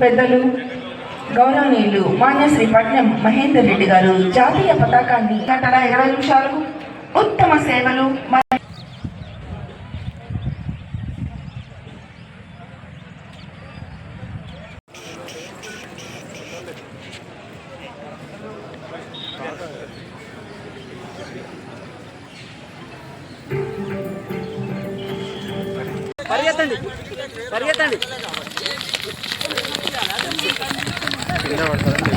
పెద్దలు గౌరవనీయులు మాన్యశ్రీ పట్నం మహేందర్ రెడ్డి గారు జాతీయ పతాకాన్ని గంటల ఇరవై నిమిషాలు ఉత్తమ సేవలు 那边儿全是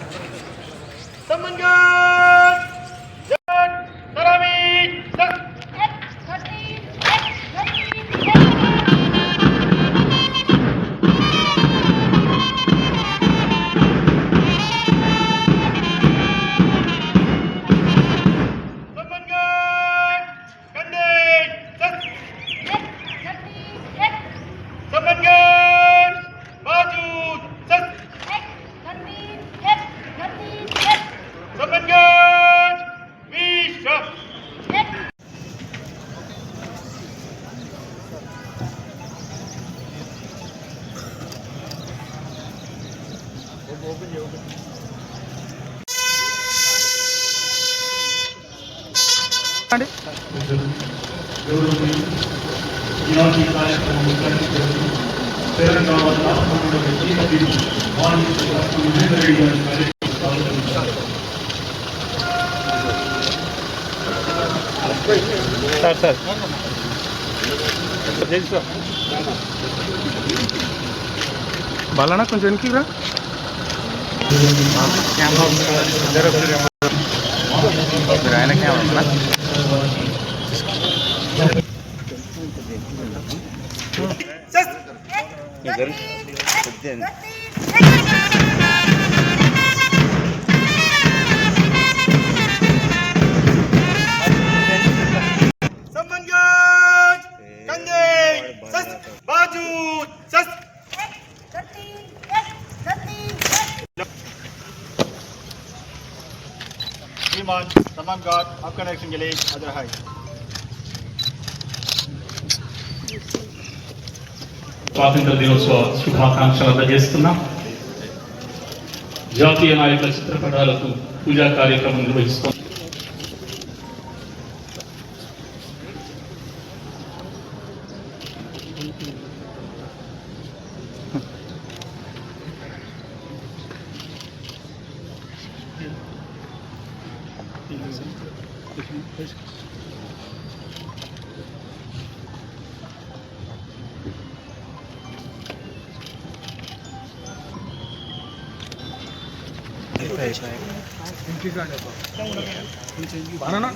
తెలంగాణ సార్ సార్ బాలనా కొంచెం వెనక్కి రా ఆయన camera समन्वय कंधे सस बाजू सस श्रीमान सलमान गार्ड आपका डायरेक्शन के लिए हाजिर है స్వాతంత్ర దినోత్సవ శుభాకాంక్షలు అందజేస్తున్నాం. జాతీయ నాయకుల చిత్రపటాలకు పూజా కార్యక్రమం నిర్వహిస్తాం 비싸냐고. 만원아?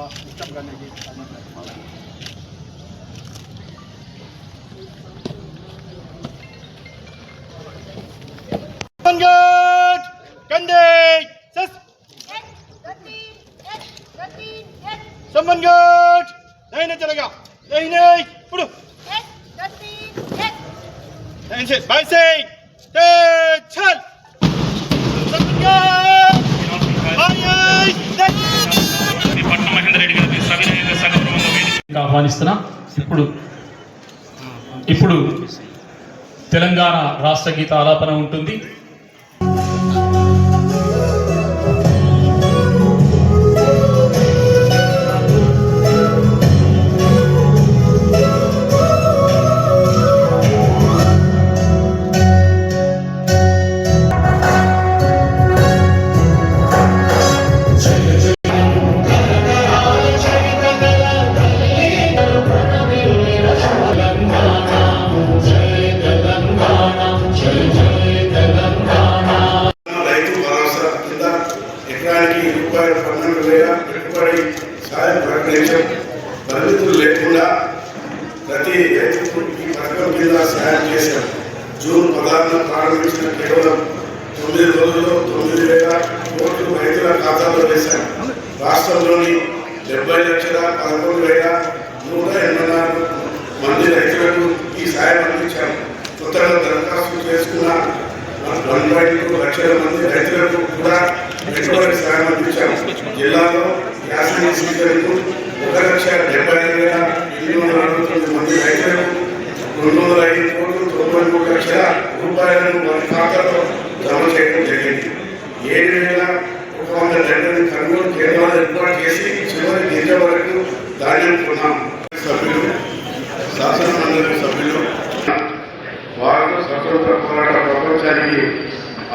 सन्मान गार्ड समझ को सिस्टम करने की अनुमति है। सन्मान गार्ड कंधे सस सन्मान गार्ड नहीं नहीं चलेगा नहीं नहीं पुड़ो नहीं से बाई से ఆహ్వానిస్తున్నాం. ఇప్పుడు ఇప్పుడు తెలంగాణ రాష్ట్ర గీత ఆలాపన ఉంటుంది.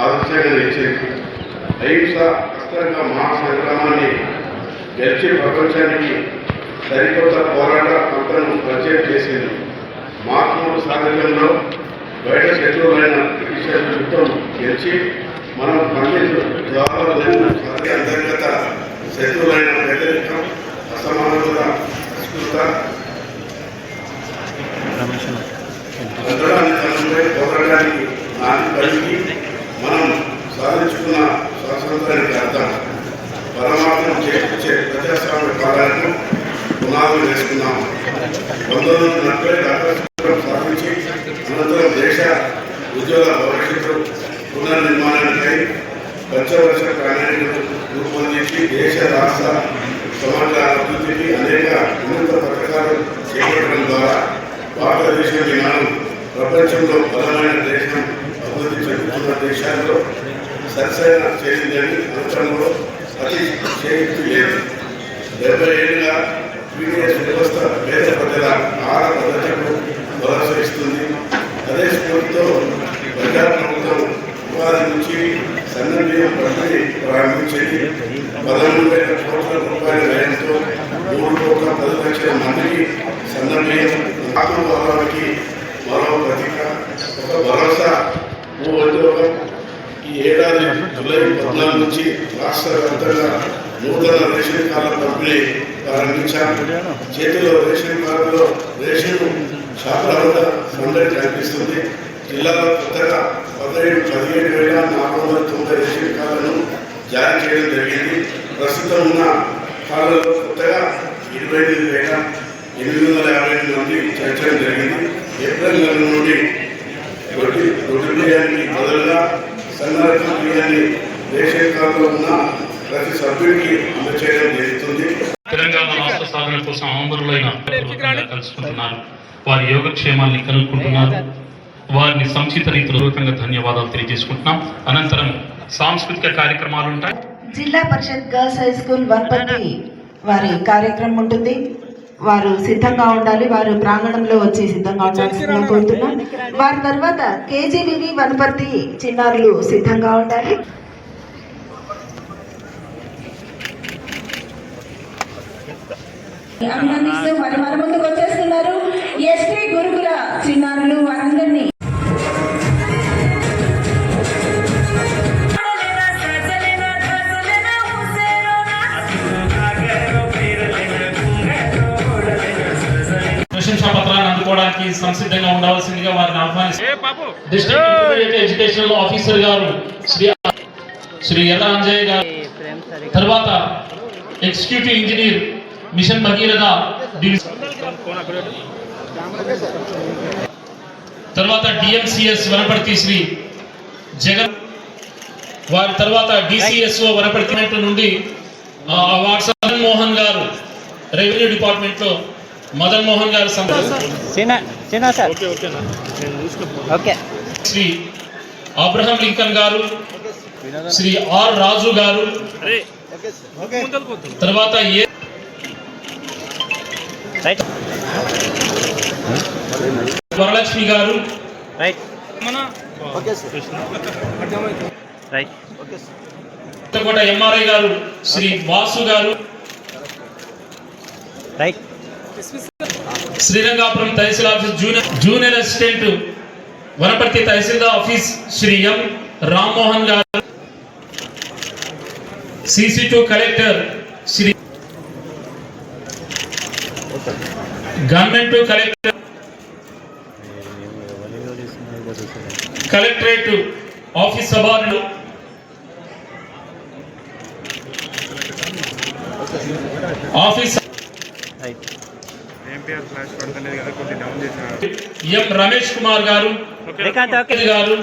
ఆదర్శంగా నిలిచేది అహింస అస్త్రంగా మహాసంగ్రామాన్ని గెలిచి ప్రపంచానికి సరికొత్త పోరాట పంటను పరిచయం చేసింది. మహాత్ముడు సాధకంలో బయట శత్రువులైన బ్రిటిషర్ యుద్ధం గెలిచి మనం పండితు జవహర్లాల్ నెహ్రూ సాధి అంతర్గత శత్రువులైన పేదరికం అసమానత అస్పృత భద్రాన్ని పోరాటానికి నాటి కలిగి మనం సాధించుకున్న స్వాతంత్రానికి అర్థం. పరమాత్మ చేకూర్చే ప్రజాస్వామ్య పాలనకు పునాదులు వేసుకున్నాం పంతొమ్మిది వందల నలభై డాక్టర్ సాధించి అనంతరం దేశ ఉద్యోగ భవిష్యత్తు పునర్నిర్మాణానికై పంచవర్ష ప్రణాళికను రూపొందించి దేశ రాష్ట్ర సమాజ అభివృద్ధికి అనేక ఉన్నత పథకాలు చేపట్టడం ద్వారా భారతదేశం ఈనాడు ప్రపంచంలో బలమైన దేశం అభివృద్ధి చెందుతున్న దేశాల్లో సరసైన చేసిందని అంశంలో అతి చేయుక్తి లేదు. డెబ్బై ఏళ్ళుగా పీడిఎస్ వ్యవస్థ పేద ప్రజల ఆహార భద్రతకు భరోసా ఇస్తుంది. అదే స్ఫూర్తితో ప్రజా ప్రభుత్వం ఉపాధి నుంచి సన్నబియ్యం ప్రక్రియ ప్రారంభించేది. పదమూడు వేల ప్రస్తుతం ఉన్న కార్డులలో కొత్తగా ఇరవై ఎనిమిది వేల ఎనిమిది వందల యాభై ఎనిమిది మంది చేర్చడం జరిగింది. ఏప్రిల్ నెల నుండి రొట్టి రొట్టి బియ్యానికి బదులుగా సన్నరకం బియ్యాన్ని రేషన్ కార్డులో ఉన్న ప్రతి సభ్యుడికి అందచేయడం జరుగుతుంది. తెలంగాణ రాష్ట్ర సాధన కోసం ఆంధ్రులైన కలుసుకుంటున్నారు. వారి యోగక్షేమాల్ని కనుక్కుంటున్నారు. వారిని సంక్షిప్త రీతిలో పూర్వకంగా ధన్యవాదాలు తెలియజేసుకుంటున్నాం. అనంతరం సాంస్కృతిక కార్యక్రమాలు ఉంటాయి Zilla Parishad girls high school Wanaparthy వారి కార్యక్రమం ఉంటుంది. వారు సిద్ధంగా ఉండాలి. వారు ప్రాంగణంలో వచ్చి సిద్ధంగా ఉండాల్సిందిగా కోరుతున్నాం వారి తర్వాత కేజీవివి వనపర్తి చిన్నారులు సిద్ధంగా ఉండాలి. అభినందిస్తూ మరి మన ముందుకు వచ్చేస్తున్నారు. ఎస్టీ గురుకుల చిన్నారులు వారందరినీ. సంసిద్ధంగా ఉండవలసిందిగా వారిని ఆహ్వానిస్తారు డిస్ట్రిక్ట్ ఇంటర్మీడియట్ ఎడ్యుకేషనల్ ఆఫీసర్ గారు శ్రీ శ్రీ ఎల్ల అంజయ్య గారు తర్వాత executive engineer mission Bhagiratha division తర్వాత డిఎంసిఎస్ వనపర్తి శ్రీ జగన్ వారి తర్వాత డిసిఎస్ఓ వనపర్తి నుండి మదన్ మోహన్ గారు రెవెన్యూ డిపార్ట్మెంట్లో మదన్ మోహన్ గారు శ్రీ అబ్రహం లింకన్ గారు శ్రీ ఆర్ రాజు గారు తర్వాత ఏ రైట్. వరలక్ష్మి గారు రైట్. రైట్. కొత్తకోట ఎంఆర్ఐ గారు శ్రీ వాసు గారు. Right. Srirangapuram tehsil office junior junior assistant Wanaparthy tahsildar office Shri M Rammohan గారు. CC to collector Shri government collector collectorate office సభారులు. Office M Ramesh Kumar గారు గారు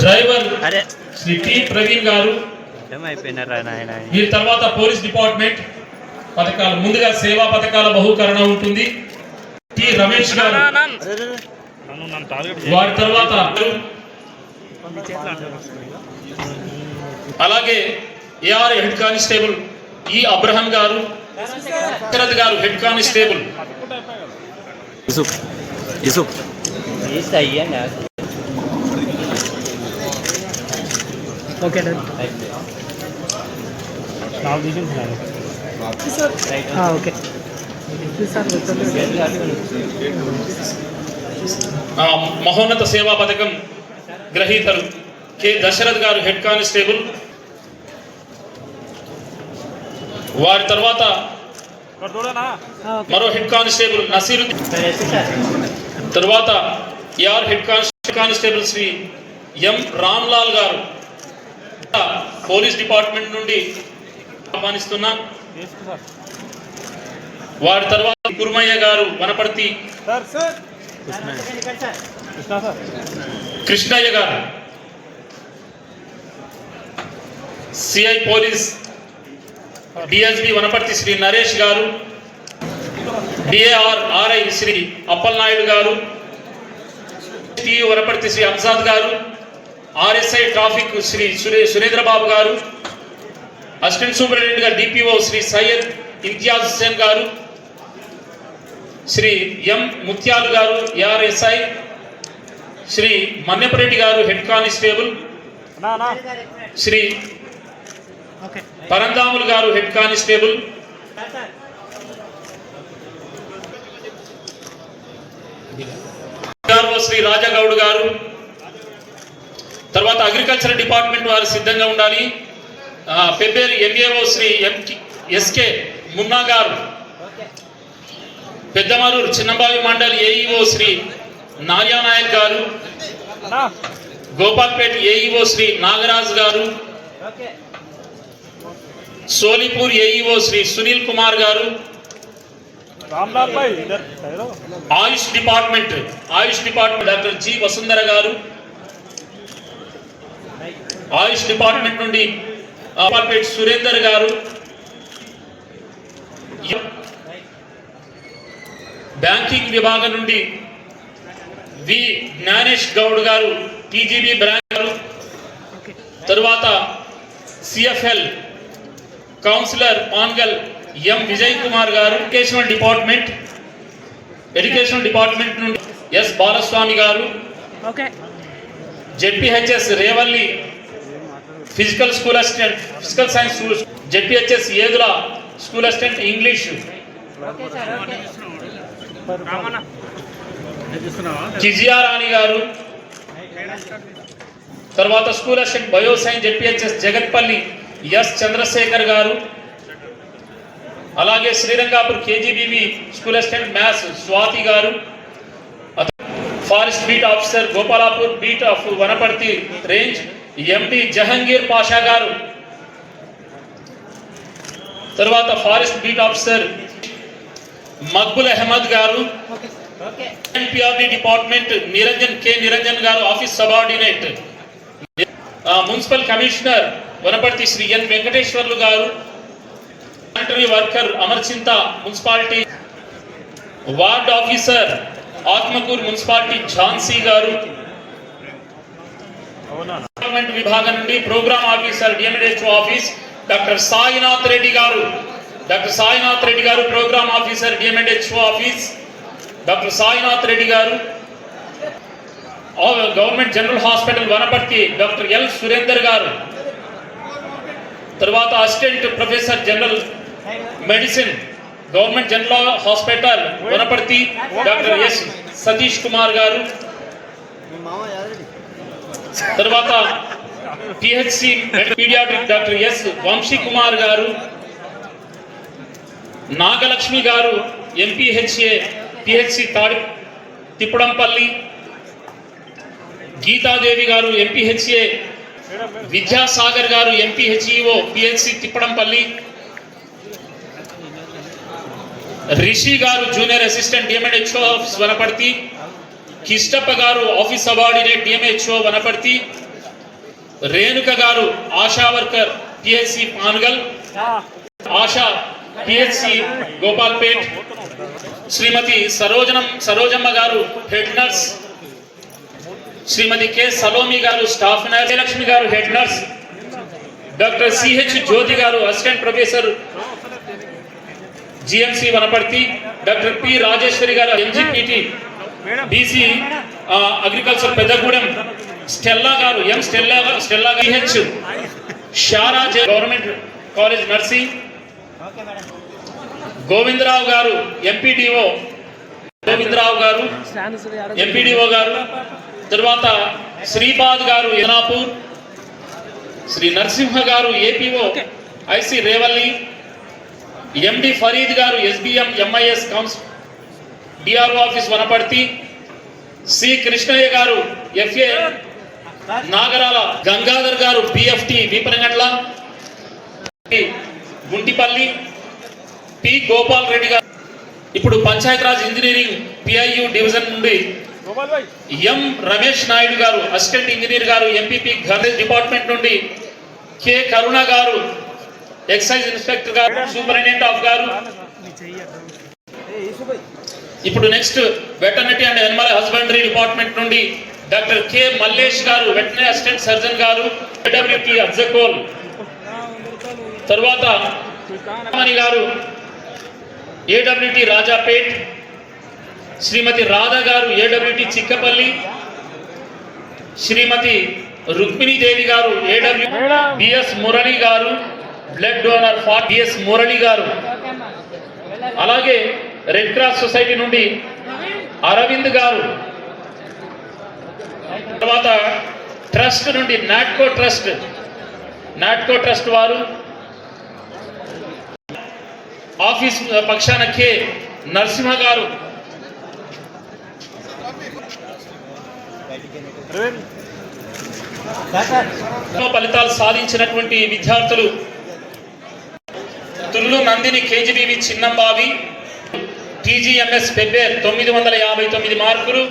డ్రైవర్ శ్రీ టి ప్రవీణ్ గారు వీరి తర్వాత పోలీస్ డిపార్ట్మెంట్ పథకాలు ముందుగా సేవా పథకాల బహుకరణ ఉంటుంది. టి రమేష్ గారు వారి తర్వాత అలాగే ఏఆర్ హెడ్ కానిస్టేబుల్ ఈ అబ్రహం గారు శరత్ గారు head constable. Yusuf Yusuf. Okay మహోన్నత సేవా పథకం గ్రహీతలు కె. దశరథ్ గారు హెడ్ కానిస్టేబుల్. వారి తర్వాత మరో హెడ్ కానిస్టేబుల్ నసీరుద్దీన్ తర్వాత AR head constable constable Shri M Ramlal గారు. పోలీస్ డిపార్ట్మెంట్ నుండి ఆహ్వానిస్తున్నాం. వారి తర్వాత కుర్మయ్య గారు వనపర్తి. కృష్ణయ్య గారు. CI police DSP Wanaparthy Shri Naresh గారు డిఏఆర్ ఆర్ఐ శ్రీ అప్పలనాయుడు గారు టి వనపర్తి శ్రీ అంజాద్ గారు ఆర్ఎస్ఐ ట్రాఫిక్ శ్రీ సురే సురేంద్రబాబు గారు అసిస్టెంట్ సూపరింటెండెంట్గా డిపిఓ శ్రీ సయ్యద్ ఇంతియాజ్ హుస్సేన్ గారు శ్రీ ఎం ముత్యాలు గారు ఏఆర్ఎస్ఐ శ్రీ మన్నెపరెడ్డి గారు హెడ్ కానిస్టేబుల్ శ్రీ పరందాములు గారు హెడ్ కానిస్టేబుల్. శ్రీ రాజగౌడ్ గారు. తర్వాత అగ్రికల్చర్ డిపార్ట్మెంట్ వారు సిద్ధంగా ఉండాలి. Pebbair MAO Shri M SK Munna గారు. పెద్దమరూరు చిన్నబావి మండలి ఏఈఓ శ్రీ నార్యానాయక్ గారు. గోపాల్పేట ఏఈఓ శ్రీ నాగరాజ్ గారు. సోలిపూర్ ఏఈఓ శ్రీ సునీల్ కుమార్ గారు. AYUSH department AYUSH department doctor G Vasundhara గారు. ఆయుష్ డిపార్ట్మెంట్ నుండి అపార్ట్మెంట్ సురేందర్ గారు. బ్యాంకింగ్ విభాగం నుండి వి జ్ఞానేష్ గౌడ్ గారు టీజీబీ బ్రాంచ్ గారు. తరువాత CFL counsellor Pangal M Vijay Kumar గారు ఎడ్యుకేషనల్ డిపార్ట్మెంట్ ఎడ్యుకేషనల్ డిపార్ట్మెంట్ నుండి ఎస్ బాలస్వామి గారు ZPHS Revalli physical school assistant physical science school ZPHS Edula school assistant English. Kezia Rani గారు తర్వాత school assistant bio science ZPHS Jagathpally S Chandrashekar గారు అలాగే Srirangapur KGBV school assistant maths Swathi గారు forest beat officer Gopalapur beat of Wanaparthy range MD Jahangir Pasha గారు. తర్వాత forest beat officer Maqbool Ahmed గారు. NPRD department Niranjan K. Niranjan గారు office subordinate. ఆ, municipal commissioner Wanaparthy Shri N Venkateshwarlu గారు sanitary worker Amarchinta municipality ward officer Atmakur municipality Jhansi గారు government విభాగం నుండి programme officer DMDHO office doctor Sainath Reddy గారు doctor Sainath Reddy గారు programme officer DMDHO office doctor Sainath Reddy గారు government general hospital Wanaparthy doctor L Surender గారు తర్వాత assistant professor general medicine government general hospital Wanaparthy doctor S Satish Kumar గారు. తర్వాత PHC paediatric doctor S Vamshi Kumar గారు. నాగలక్ష్మి గారు MPHA PHC తాడి తిప్పడంపల్లి. గీతాదేవి గారు MPHA Vidyasagar గారు MP HEO PHC Thippadampally. Rishi గారు junior assistant DMEDHO Wanaparthy. Kishtappa గారు office subordinate DMHO Wanaparthy. Renuka గారు ASHA worker PHC Pangal. ASHA PHC Gopalpet. Shrimati Sarojanam Sarojamma గారు head nurse. Shrimati K. Salomi గారు staff nurse Lakshmi గారు head nurse doctor CH Jyothi గారు assistant professor GMC Wanaparthy doctor P Rajeshwari గారు MGPT BC agriculture Peddagudem Stella గారు M Stella Stella H Shara government college nursing Govindarao గారు MPDO Govindarao గారు MPDO గారు తర్వాత శ్రీపాద్ గారు యనాపూర్ శ్రీ నరసింహ గారు APO IC Revalli MD Fareed గారు SBM MIS కౌన్స్ DRO office Wanaparthy C Krishnaiah గారు ఎఫ్ఏ నాగరాల గంగాధర్ గారు పిఎఫ్టి వీపనగండ్ల గుంటిపల్లి పి గోపాల్ రెడ్డి గారు. ఇప్పుడు పంచాయతీరాజ్ ఇంజనీరింగ్ పిఐయు డివిజన్ నుండి ఎం రమేష్ నాయుడు గారు అసిస్టెంట్ ఇంజనీర్ గారు ఎంపీపీ గణేష్ డిపార్ట్మెంట్ నుండి కె కరుణ గారు ఎక్సైజ్ ఇన్స్పెక్టర్ గారు సూపరింటెండెంట్ ఆఫ్ గారు. ఇప్పుడు next veterinary and animal husbandry department నుండి డాక్టర్ కె మల్లేష్ గారు వెటర్నరీ అసిస్టెంట్ సర్జన్ గారు ఏడబ్ల్యూటీ అబ్జకోల్. తర్వాత గారు ఏడబ్ల్యూటీ రాజాపేట్ శ్రీమతి రాధా గారు ఏడబ్ల్యూటీ చిక్కపల్లి శ్రీమతి రుక్మిణీ దేవి గారు ఏడబ్ల్యూ బిఎస్ మురళి గారు blood donor for BS Murali గారు. అలాగే రెడ్ క్రాస్ సొసైటీ నుండి అరవింద్ గారు. తర్వాత ట్రస్ట్ నుండి నాట్కో ట్రస్ట్. నాట్కో ట్రస్ట్ వారు. ఆఫీస్ పక్షాన కె నరసింహ గారు. ఫలితాలు సాధించినటువంటి విద్యార్థులు తుల్లు నందిని కేజీబీవి చిన్నంబావి టీజీఎంఎస్ పెబ్బేర్ తొమ్మిది వందల యాభై తొమ్మిది మార్కులు